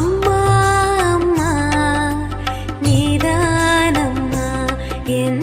அம்மா அம்மா நீதானம்மா என்